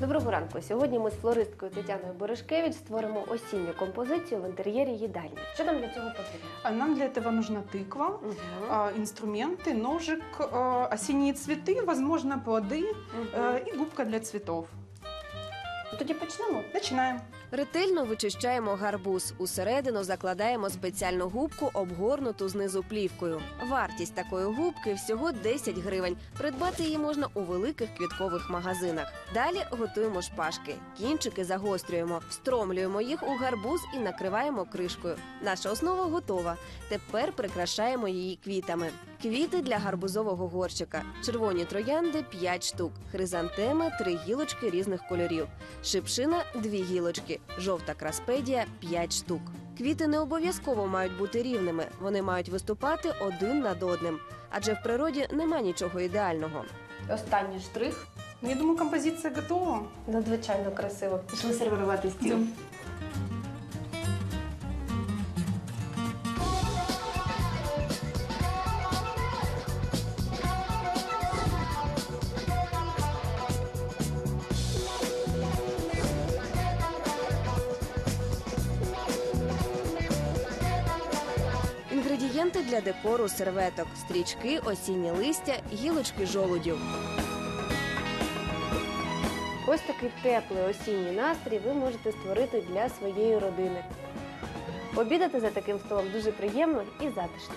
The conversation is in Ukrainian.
Доброго ранку. Сьогодні ми з флористкою Тетяною Берешкевич створимо осінню композицію в інтер'єрі їдальні. Що нам для цього потрібно? А Нам для этого нужна тыква, Угу. а, инструменты, ножик, а, осенние цветы, возможно, плоды э, и губка для цветов. Тоді почнемо. Начинаем. Ретельно вичищаємо гарбуз. Усередину закладаємо спеціальну губку, обгорнуту знизу плівкою. Вартість такої губки всього 10 гривень. Придбати її можна у великих квіткових магазинах. Далі готуємо шпажки. Кінчики загострюємо, встромлюємо їх у гарбуз і накриваємо кришкою. Наша основа готова. Тепер прикрашаємо її квітами. Квіти для гарбузового горщика. Червоні троянди 5 штук, хризантеми 3 гілочки різних кольорів. Шипшина дві гілочки, жовта краспедія 5 штук. Квіти не обов'язково мають бути рівними, вони мають виступати один над одним. Адже в природі нема нічого ідеального. Останній штрих. Я думаю, композиция готова. Надзвичайно красиво. Пішли сервірувати стіл. Інгредієнти для декору серветок: стрічки, осінні листя, гілочки жолудів. Ось такий теплий осінній настрій ви можете створити для своєї родини. Обідати за таким столом дуже приємно і затишно.